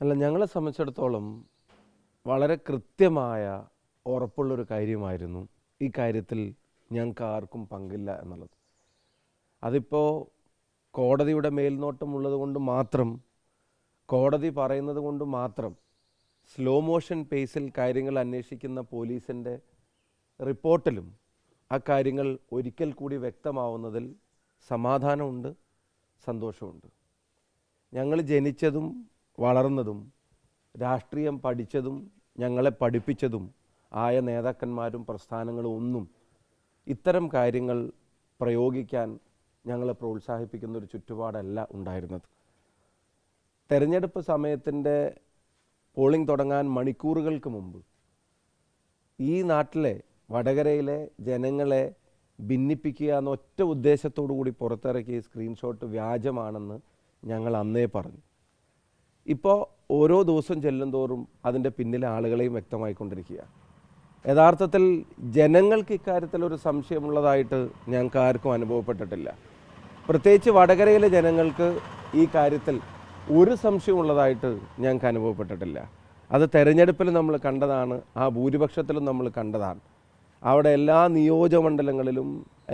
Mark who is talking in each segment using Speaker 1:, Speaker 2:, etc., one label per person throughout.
Speaker 1: അല്ല ഞങ്ങളെ സംബന്ധിച്ചിടത്തോളം വളരെ കൃത്യമായ ഉറപ്പുള്ളൊരു കാര്യമായിരുന്നു ഈ കാര്യത്തിൽ ഞങ്ങൾക്ക് ആർക്കും പങ്കില്ല എന്നുള്ളത്. അതിപ്പോൾ കോടതിയുടെ മേൽനോട്ടമുള്ളത് കൊണ്ട് മാത്രം കോടതി പറയുന്നത് കൊണ്ട് മാത്രം സ്ലോ മോഷൻ പേസിൽ കാര്യങ്ങൾ അന്വേഷിക്കുന്ന പോലീസിന്റെ റിപ്പോർട്ടിലും ആ കാര്യങ്ങൾ ഒരിക്കൽ കൂടി വ്യക്തമാവുന്നതിൽ സമാധാനമുണ്ട് സന്തോഷമുണ്ട്. ഞങ്ങൾ ജനിച്ചതും വളർന്നതും രാഷ്ട്രീയം പഠിച്ചതും ഞങ്ങളെ പഠിപ്പിച്ചതും ആയ നേതാക്കന്മാരും പ്രസ്ഥാനങ്ങളും ഒന്നും ഇത്തരം കാര്യങ്ങൾ പ്രയോഗിക്കാൻ ഞങ്ങളെ പ്രോത്സാഹിപ്പിക്കുന്ന ഒരു ചുറ്റുപാടല്ല ഉണ്ടായിരുന്നത്. തെരഞ്ഞെടുപ്പ് സമയത്തിന്റെ പോളിംഗ് തുടങ്ങാൻ മണിക്കൂറുകൾക്ക് മുമ്പ് ഈ നാട്ടിലെ വടകരയിലെ ജനങ്ങളെ ഭിന്നിപ്പിക്കുക എന്ന ഒറ്റ ഉദ്ദേശത്തോടു കൂടി പുറത്തിറക്കിയ സ്ക്രീൻഷോട്ട് വ്യാജമാണെന്ന് ഞങ്ങൾ അന്നേ പറഞ്ഞു. ഇപ്പോൾ ഓരോ ദിവസം ചെല്ലുന്തോറും അതിന്റെ പിന്നിലെ ആളുകളെയും വ്യക്തമായിക്കൊണ്ടിരിക്കുക. യഥാർത്ഥത്തിൽ ജനങ്ങൾക്ക് ഇക്കാര്യത്തിൽ ഒരു സംശയമുള്ളതായിട്ട് ഞങ്ങൾക്ക് ആർക്കും അനുഭവപ്പെട്ടിട്ടില്ല. പ്രത്യേകിച്ച് വടകരയിലെ ജനങ്ങൾക്ക് ഈ കാര്യത്തിൽ ഒരു സംശയമുള്ളതായിട്ട് ഞങ്ങൾക്ക് അനുഭവപ്പെട്ടിട്ടില്ല. അത് തെരഞ്ഞെടുപ്പിൽ നമ്മൾ കണ്ടതാണ് ആ ഭൂരിപക്ഷത്തിലും നമ്മൾ കണ്ടതാണ്. അവിടെ എല്ലാ നിയോജകമണ്ഡലങ്ങളിലും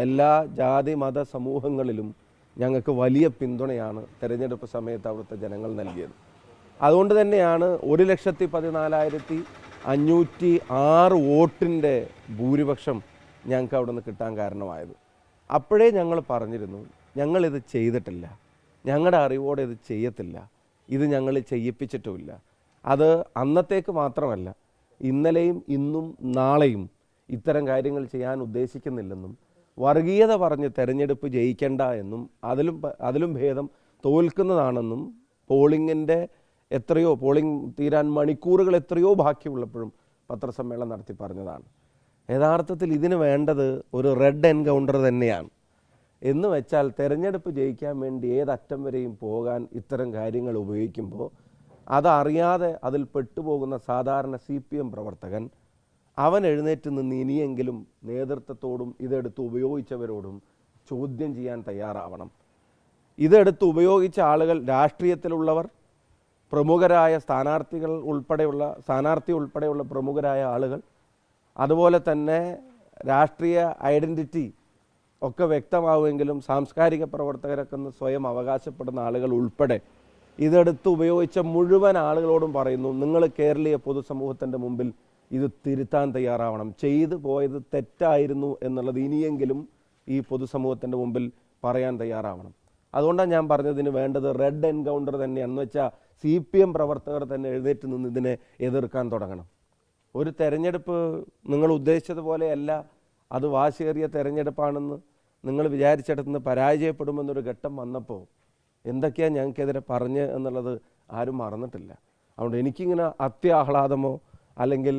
Speaker 1: എല്ലാ ജാതി മത സമൂഹങ്ങളിലും ഞങ്ങൾക്ക് വലിയ പിന്തുണയാണ് തെരഞ്ഞെടുപ്പ് സമയത്ത് അവിടുത്തെ ജനങ്ങൾ നൽകിയത്. അതുകൊണ്ട് തന്നെയാണ് ഒരു ലക്ഷത്തി പതിനാലായിരത്തി അഞ്ഞൂറ്റി ആറ് വോട്ടിന്റെ ഭൂരിപക്ഷം ഞങ്ങൾക്ക് അവിടെ നിന്ന് കിട്ടാൻ കാരണമായത്. അപ്പോഴേ ഞങ്ങൾ പറഞ്ഞിരുന്നു ഞങ്ങളിത് ചെയ്തിട്ടില്ല. ഞങ്ങളുടെ അറിവോടെ ഇത് ചെയ്യത്തില്ല. ഇത് ഞങ്ങൾ ചെയ്യിപ്പിച്ചിട്ടുമില്ല. അത് അന്നത്തേക്ക് മാത്രമല്ല ഇന്നലെയും ഇന്നും നാളെയും ഇത്തരം കാര്യങ്ങൾ ചെയ്യാൻ ഉദ്ദേശിക്കുന്നില്ലെന്നും വർഗീയത പറഞ്ഞ് തെരഞ്ഞെടുപ്പ് ജയിക്കേണ്ട എന്നും അതിലും അതിലും ഭേദം തോൽക്കുന്നതാണെന്നും പോളിങ്ങിന്റെ എത്രയോ പോളിംഗ് തീരാൻ മണിക്കൂറുകൾ എത്രയോ ബാക്കിയുള്ളപ്പോഴും പത്രസമ്മേളനം നടത്തി പറഞ്ഞതാണ്. യഥാർത്ഥത്തിൽ ഇതിന് വേണ്ടത് ഒരു റെഡ് എൻകൗണ്ടർ തന്നെയാണ്. എന്ന് വെച്ചാൽ തെരഞ്ഞെടുപ്പ് ജയിക്കാൻ വേണ്ടി ഏതറ്റം വരെയും പോകാൻ ഇത്തരം കാര്യങ്ങൾ ഉപയോഗിക്കുമ്പോൾ അതറിയാതെ അതിൽ പെട്ടുപോകുന്ന സാധാരണ സി പി എം പ്രവർത്തകൻ അവൻ എഴുന്നേറ്റ് നിന്ന് ഇനിയെങ്കിലും നേതൃത്വത്തോടും ഇതെടുത്ത് ഉപയോഗിച്ചവരോടും ചോദ്യം ചെയ്യാൻ തയ്യാറാവണം. ഇതെടുത്ത് ഉപയോഗിച്ച ആളുകൾ രാഷ്ട്രീയത്തിലുള്ളവർ പ്രമുഖരായ സ്ഥാനാർത്ഥികൾ ഉൾപ്പെടെയുള്ള സ്ഥാനാർത്ഥി ഉൾപ്പെടെയുള്ള പ്രമുഖരായ ആളുകൾ അതുപോലെ തന്നെ രാഷ്ട്രീയ ഐഡന്റിറ്റി ഒക്കെ വ്യക്തമാവുമെങ്കിലും സാംസ്കാരിക പ്രവർത്തകരൊക്കെ സ്വയം അവകാശപ്പെടുന്ന ആളുകൾ ഉൾപ്പെടെ ഇതെടുത്ത് ഉപയോഗിച്ച മുഴുവൻ ആളുകളോടും പറയുന്നു നിങ്ങൾ കേരളീയ പൊതുസമൂഹത്തിന്റെ മുമ്പിൽ ഇത് തിരുത്താൻ തയ്യാറാവണം. ചെയ്തു പോയത് തെറ്റായിരുന്നു എന്നുള്ളത് ഇനിയെങ്കിലും ഈ പൊതുസമൂഹത്തിന്റെ മുമ്പിൽ പറയാൻ തയ്യാറാവണം. അതുകൊണ്ടാണ് ഞാൻ പറഞ്ഞതിന് വേണ്ടത് റെഡ് എൻകൗണ്ടർ തന്നെ തന്നെയാണെന്ന് വെച്ചാൽ സി പി എം പ്രവർത്തകർ തന്നെ എഴുന്നേറ്റ് നിന്ന് ഇതിനെ എതിർക്കാൻ തുടങ്ങണം. ഒരു തെരഞ്ഞെടുപ്പ് നിങ്ങൾ ഉദ്ദേശിച്ചതുപോലെയല്ല അത് വാശിയേറിയ തെരഞ്ഞെടുപ്പാണെന്ന് നിങ്ങൾ വിചാരിച്ചിടത്തുനിന്ന് പരാജയപ്പെടുമെന്നൊരു ഘട്ടം വന്നപ്പോൾ എന്തൊക്കെയാണ് ഞങ്ങൾക്കെതിരെ പറഞ്ഞ് എന്നുള്ളത് ആരും മറന്നിട്ടില്ല. അതുകൊണ്ട് എനിക്കിങ്ങനെ അത്യാഹ്ലാദമോ അല്ലെങ്കിൽ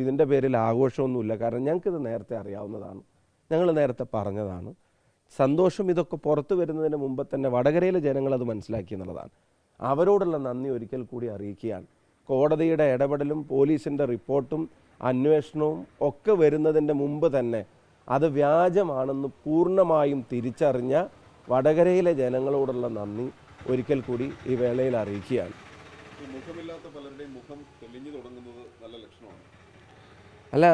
Speaker 1: ഇതിന്റെ പേരിൽ ആഘോഷമൊന്നുമില്ല. കാരണം ഞങ്ങൾക്കിത് നേരത്തെ അറിയാവുന്നതാണ്. ഞങ്ങൾ നേരത്തെ പറഞ്ഞതാണ്. സന്തോഷം ഇതൊക്കെ പുറത്തു വരുന്നതിന് മുമ്പ് തന്നെ വടകരയിലെ ജനങ്ങൾ അത് മനസ്സിലാക്കി എന്നുള്ളതാണ്. അവരോടുള്ള നന്ദി ഒരിക്കൽ കൂടി അറിയിക്കുകയാണ്. കോടതിയുടെ ഇടപെടലും പോലീസിന്റെ റിപ്പോർട്ടും അന്വേഷണവും ഒക്കെ വരുന്നതിന്റെ മുമ്പ് തന്നെ അത് വ്യാജമാണെന്ന് പൂർണമായും തിരിച്ചറിഞ്ഞ വടകരയിലെ ജനങ്ങളോടുള്ള നന്ദി ഒരിക്കൽ കൂടി ഈ വേളയിൽ അറിയിക്കുകയാണ്.
Speaker 2: മുഖമില്ലാത്ത പലരുടെയും മുഖം തെളിഞ്ഞു തുടങ്ങുന്നത് നല്ല ലക്ഷണമാണ്.
Speaker 1: അല്ല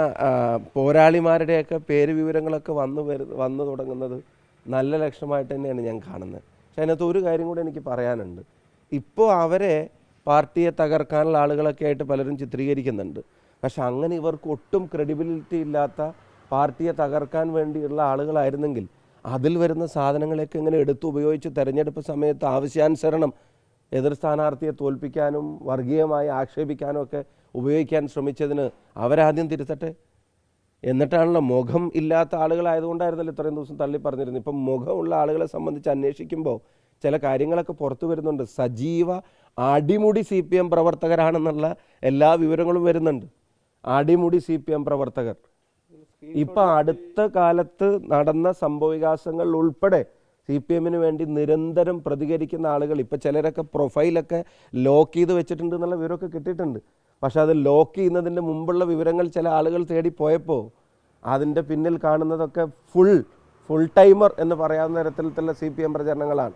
Speaker 1: പോരാളിമാരുടെയൊക്കെ പേര് വിവരങ്ങളൊക്കെ വന്നു വരു വന്നു തുടങ്ങുന്നത് നല്ല ലക്ഷണമായിട്ട് തന്നെയാണ് ഞാൻ കാണുന്നത്. പക്ഷെ അതിനകത്ത് ഒരു കാര്യം കൂടി എനിക്ക് പറയാനുണ്ട്. ഇപ്പോൾ അവരെ പാർട്ടിയെ തകർക്കാനുള്ള ആളുകളൊക്കെ ആയിട്ട് പലരും ചിത്രീകരിക്കുന്നുണ്ട്. പക്ഷെ അങ്ങനെ ഇവർക്ക് ഒട്ടും ക്രെഡിബിലിറ്റി ഇല്ലാത്ത പാർട്ടിയെ തകർക്കാൻ വേണ്ടിയുള്ള ആളുകളായിരുന്നെങ്കിൽ അതിൽ വരുന്ന സാധനങ്ങളെയൊക്കെ ഇങ്ങനെ എടുത്തു ഉപയോഗിച്ച് തെരഞ്ഞെടുപ്പ് സമയത്ത് ആവശ്യാനുസരണം എതിർ സ്ഥാനാർത്ഥിയെ തോൽപ്പിക്കാനും വർഗീയമായി ആക്ഷേപിക്കാനും ഒക്കെ ഉപയോഗിക്കാൻ ശ്രമിച്ചതിന് അവരാദ്യം തിരുത്തട്ടെ? എന്നിട്ടാണല്ലോ മുഖം ഇല്ലാത്ത ആളുകളായതുകൊണ്ടായിരുന്നല്ലോ ഇത്രയും ദിവസം തള്ളി പറഞ്ഞിരുന്നത്. ഇപ്പം മുഖമുള്ള ആളുകളെ സംബന്ധിച്ച് അന്വേഷിക്കുമ്പോൾ ചില കാര്യങ്ങളൊക്കെ പുറത്തു വരുന്നുണ്ട്. സജീവ അടിമുടി സി പി എം പ്രവർത്തകരാണെന്നുള്ള എല്ലാ വിവരങ്ങളും വരുന്നുണ്ട്. അടിമുടി സി പി എം പ്രവർത്തകർ. ഇപ്പം അടുത്ത കാലത്ത് നടന്ന സംഭവവികാസങ്ങൾ ഉൾപ്പെടെ സി പി എമ്മിന് വേണ്ടി നിരന്തരം പ്രതികരിക്കുന്ന ആളുകൾ ഇപ്പൊ ചിലരൊക്കെ പ്രൊഫൈലൊക്കെ ലോക്ക് ചെയ്ത് വെച്ചിട്ടുണ്ട് എന്നുള്ള വിവരമൊക്കെ കിട്ടിയിട്ടുണ്ട്. പക്ഷെ അത് ലോക്ക് ചെയ്യുന്നതിന്റെ മുമ്പുള്ള വിവരങ്ങൾ ചില ആളുകൾ തേടി പോയപ്പോൾ അതിന്റെ പിന്നിൽ കാണുന്നതൊക്കെ ഫുൾ ഫുൾ ടൈമർ എന്ന് പറയാവുന്ന തരത്തിലുള്ള സി പി എം പ്രചരണങ്ങളാണ്.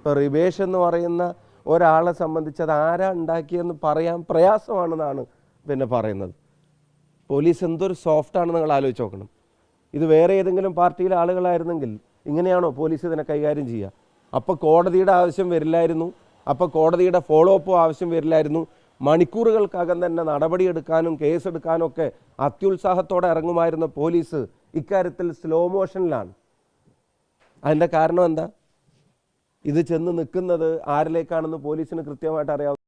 Speaker 1: ഇപ്പോൾ റിബേഷ് എന്ന് പറയുന്ന ഒരാളെ സംബന്ധിച്ച് അത് ആരാ ഉണ്ടാക്കിയെന്ന് പറയാൻ പ്രയാസമാണെന്നാണ് പിന്നെ പറയുന്നത്. പോലീസ് എന്തൊരു സോഫ്റ്റാണ് നിങ്ങൾ ആലോചിച്ച് നോക്കണം. ഇത് വേറെ ഏതെങ്കിലും പാർട്ടിയിലെ ആളുകളായിരുന്നെങ്കിൽ ഇങ്ങനെയാണോ പോലീസ് ഇതിനെ കൈകാര്യം ചെയ്യുക? അപ്പോൾ കോടതിയുടെ ആവശ്യം വരില്ലായിരുന്നു. അപ്പോൾ കോടതിയുടെ ഫോളോ അപ്പോ ആവശ്യം വരില്ലായിരുന്നു. മണിക്കൂറുകൾക്കകം തന്നെ നടപടിയെടുക്കാനും കേസെടുക്കാനും ഒക്കെ അത്യുത്സാഹത്തോടെ ഇറങ്ങുമായിരുന്ന പോലീസ് ഇക്കാര്യത്തിൽ സ്ലോ മോഷനിലാണ് അതിന്റെ കാരണം എന്താ? ഇത് ചെന്ന് നിൽക്കുന്നത് ആരിലേക്കാണെന്ന് പോലീസിന് കൃത്യമായിട്ട് അറിയാം